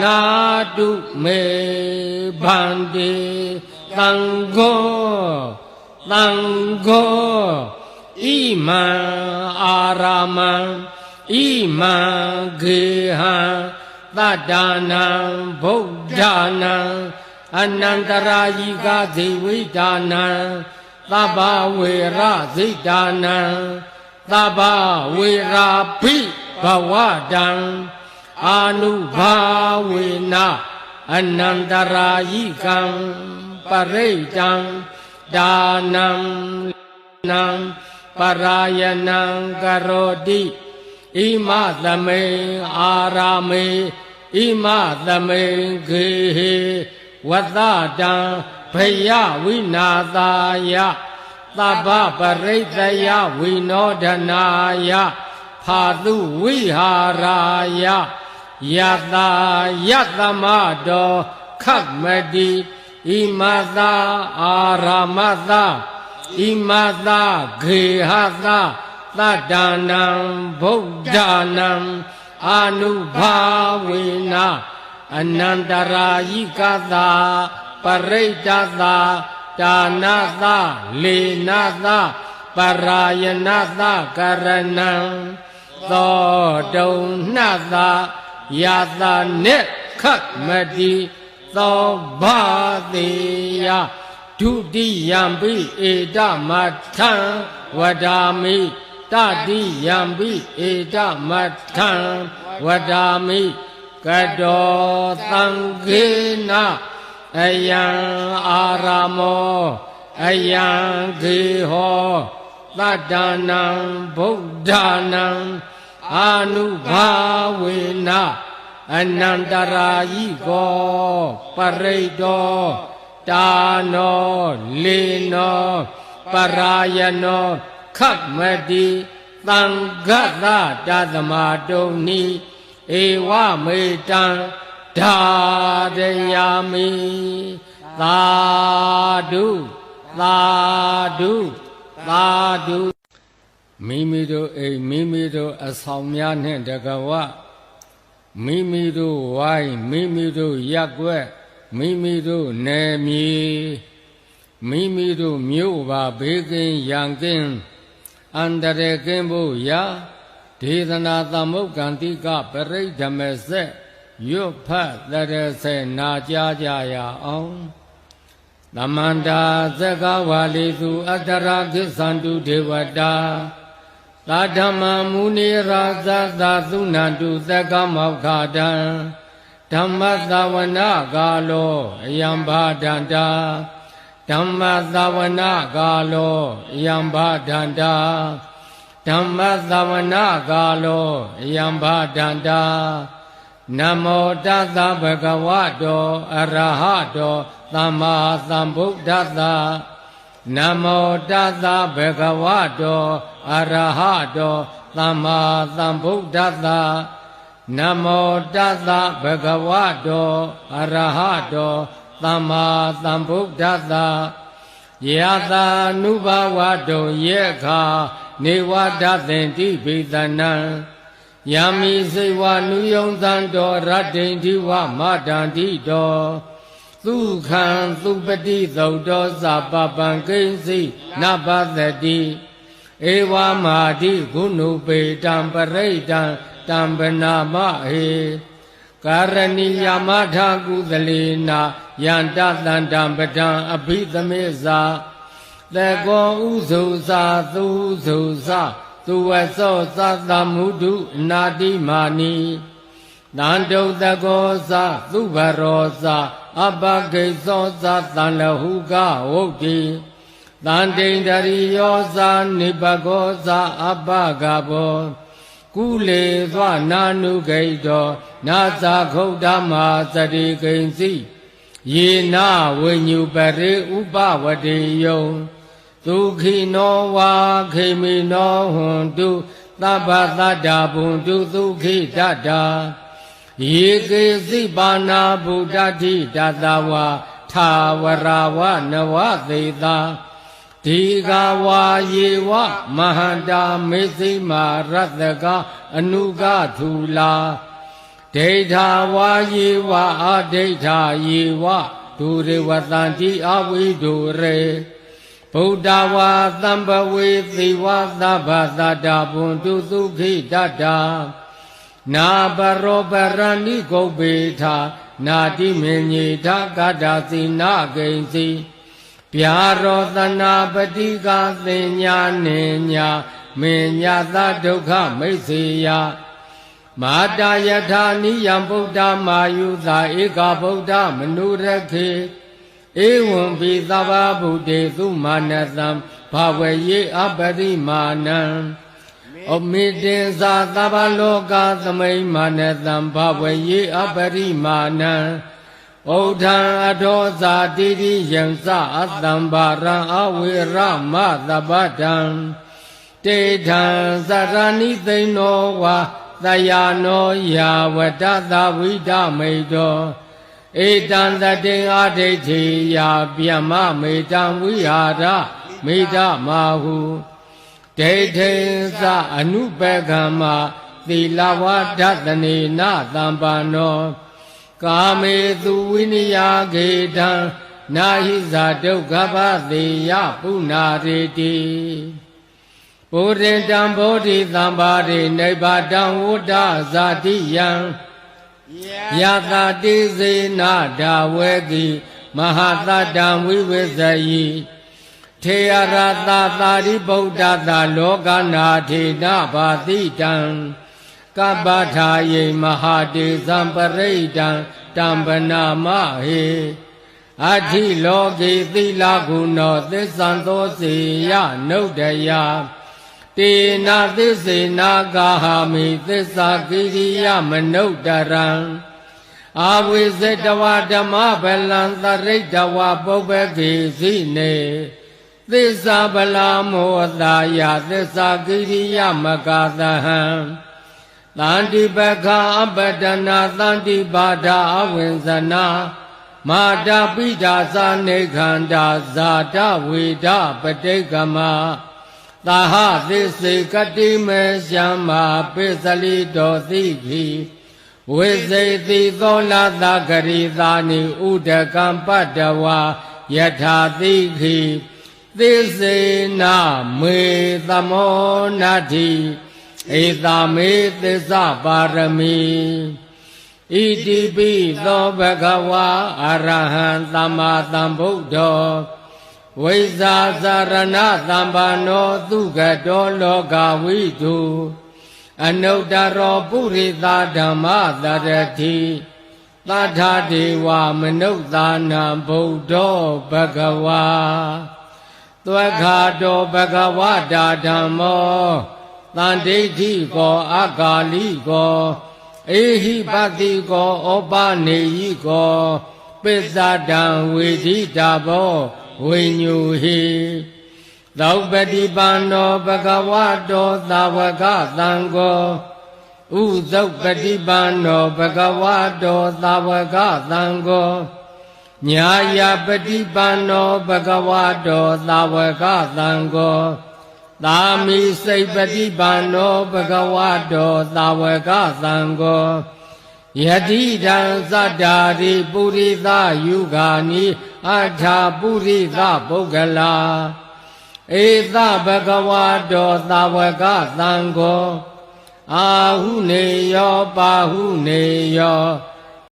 နာတုမေဗန္တိသံဃောသံဃောဣမံအာရမံဣမံဂေဟံသတ္တာနံဗုဒ္ဓနာအနန္တရာယိကဇိဝိဒါနံသဗ္ဗဝေရဇိဒါနံသဗ္ဗဝေရာပိဘဝတံ အာနုဘာဝေနအနန္တရာယိကံပရိတံဒါနံနံပရာယနံကရောတိဣမသမေအာရာမေဣမသမေခေဟေဝတ္တတံဘယဝိနာသာယသဗ္ဗပရိတယဝိနောဒနာယဖာတုဝိဟာရာယ ယတာယတမတောခတ်မတိဣမသာအာရမသာဣမသာခေဟသာသတ္တနံဗုဒ္ဓနံအာနုဘာဝေနအနန္တရာယိကသာပရိတ္တသာဒါနသာလေနသာပရာယနသာကရဏံသောတုံနှသာ ယတာနေခတ်မတိသောဘာတိယဒုတိယံပိဧတမထံဝဒာမိတတိယံပိဧတမထံဝဒာမိကတောသံဃေနအယံအာရမောအယံခေဟောသတ္တနံဗုဒ္ဓနံ အာနုဘာဝေနအနန္တရာယိကောပရိတောတာနောလေနောပရာယနောခတ်မတိသံဃတတသမတုံနိဧဝမေတံဓာရယာမိသာဓုသာဓုသာဓု မိမိတို့အိမ်မိမိတို့အဆောင်များနှင့်တကဝမိမိတို့ဝိုင်းမိမိတို့ရက်ွက်မိမိတို့နယ်မြေမိမိတို့မြို့ပါဘေးကင်းရန်ကင်းအန္တရာယ်ကင်းဖို့ရာဒေသနာသမုတ်ကံတိကပရိဓမဆက်ရွတ်ဖတ်တရဆေနာကြားကြရအောင်သမန္တာသက္ကဝါလိသူအတ္တရာကိသန္တုဒေဝတာ သာဓမ္မမုနိရာဇသာသုဏန္တုသက္ကမောက္ခတံဓမ္မသဝနာကာလောအယံဘာဒန္တာဓမ္မသဝနာကာလောအယံဘာဒန္တာဓမ္မသဝနာကာလောအယံဘာဒန္တာနမောတသဗ္ဗဂဝတောအရဟတောသမ္မာသမ္ဗုဒ္ဓတ္တ နမောတသဗ္ဗဂဝတောအရဟတောသမ္မာသမ္ဗုဒ္ဓတ္တနမောတသဗ္ဗဂဝတောအရဟတောသမ္မာသမ္ဗုဒ္ဓတ္တယတာနုဘဝတုံယေခာနေဝဒသင်တိဘိသနံယမိစိဝနုယုံသံတော်ရတ္တိတိဝမတန္တိတော် သုခံသုပတိသုတ်တော်သပပံကိဉ္စိနပသတိဧဝမာတိဂုဏုပေတံပရိတံတံပနာမဟေကာရဏီယမထာကုသလေနာယန္တတန္တံပဒံအဘိသမေဇာသေကောဥဇုဇာသူဇုဇာသူဝသောသသမုဒုနာတိမာနီ တန်တုတကောသသူဘရောသအပကိသောသတန်လဟုကဝုတ်တိတန်တိန်တရိယောသနိပကောသအပကဘောကုလေသောနာနုဂိတောနာသာခုတ်ဓမ္မာသတိကိဉ္စီယေနဝိညုပရိဥပဝတိယုံဒုခိနောဝါခေမိနောဟွန်တုသဗ္ဗတတ္တာဘုံတုဒုခိတတ္တာ ယေကေစိပါဏာဗုဒ္ဓတိတတဝါထာဝရာဝနဝသေတာဒီဃဝါယေဝမဟန္တာမေသိမာရတ္တကအနုကထူလာဒိဋ္ဌာဝါယေဝအဒိဋ္ဌာယေဝဒုရေဝတံတိအဝိဒုရေဗုဒ္ဓဝါသံဘဝေသီဝသဗ္ဗသတ္တဘွန်တုသုခိတတ္တာ နာဘရောပရဏိဂုတ်ပေထနာတိမင်ညေထကတ္တစီနာဂိဉ္စီဗျာရောတနာပတိကသင်ညာနေညာမင်ညာသဒုက္ခမိတ်စေယမာတာယထာနိယံဗုဒ္ဓမာယုသာဧကဗုဒ္ဓမနုရခေဧဝံပိသဗ္ဗဗုဒ္ဓေသုမာနတံဘာဝယေအပရိမာဏံ ဩမေတေဇာသဗ္ဗလောကသမိမာနတံဘာဝယေအပရိမာဏံဩထံအထောဇာတိတိယံစအတံဘာရံအဝေရမသဗ္ဗတံတေထံသရဏိသိဏောဝါတယာနောယာဝတ္တသဝိဒမိတောဧတံတတေအာဒိဋ္ဌိယာပြမမေတံဝိဟာရမေတ္တမာဟု ဒိဋ္ဌိသအနုပကမ္မသီလဝါဒတနေနသံပန္နောကာမေသူဝိနယဂေတံနာဟိဇာဒုက္ခပသေယပုနာရေတိဘုရင်တံဘောဓိသံပါရိနိဗ္ဗာတံဝုဒ္ဒဇာတိယံယတာတိစေနာဒါဝေကိမဟာတတံဝိဝေဇယိ ထေယရတာသာရိဗုဒ္ဓသာလောကနာထေနဘာတိတံကပ္ပထာယေမဟာတေသံပရိဒံတံပနာမဟေအဋ္ဌိလောကေသီလဂုဏောသစ္ဆံသောစေယနုဒ္ဒယတေနာသစ္စေနာကာဟာမိသစ္စာကိရိယမနုဒရံအာဝိဇတဝဓမ္မဗလံသရိတဝပုပ္ပကေစီနေ သစ္စာဗလာမောတာယသစ္စာကိရိယမကသဟံတန္တိပခာအပတနာတန္တိပါဒာအဝိဇနာမာတာပိဒာသနေခန္ဓာဇာတဝေဒပတိကမသာဟသစ္စေကတိမေရှံမာပိစလိတောသိခိဝိဇိတိသောလာသဂရိသာနိဥဒကံပတ္တဝါယထာသိခိ သစ္စေနာမေသမောနာတိဧတာမေသစ္စာပါရမီဣတိပိသောဘဂဝါအရဟံသမ္မာသမ္ဗုဒ္ဓောဝိဇာသရဏသမ္ပန္နောသုခတောလောကဝိတုအနုတ္တရောပုရိသဓမ္မသရတိသတ္ထာဒေဝမနုဿာနံဗုဒ္ဓောဘဂဝါ သွက်ခါတောဘဂဝတာဓမ္မောတန်ဒိဋ္ဌိကောအကာလိကောအေဟိပတိကောဩပနေယိကောပိစ္ဆဒံဝေဒိတာဘောဝိညူဟိသောပတိပန္နောဘဂဝတောသာဝကသံဃောဥဇုပတိပန္နောဘဂဝတောသာဝကသံဃော ညာယပတိပန္နောဘဂဝတောသာဝကသံဃောသာမိစိတ်ပฏิပန္နောဘဂဝတောသာဝကသံဃောယတိတံသတ္တာရိပုရိသယုဂာနိအထာပုရိသပုဂ္ဂလာဧသဘဂဝတောသာဝကသံဃောအာဟုနေယောပါဟုနေယော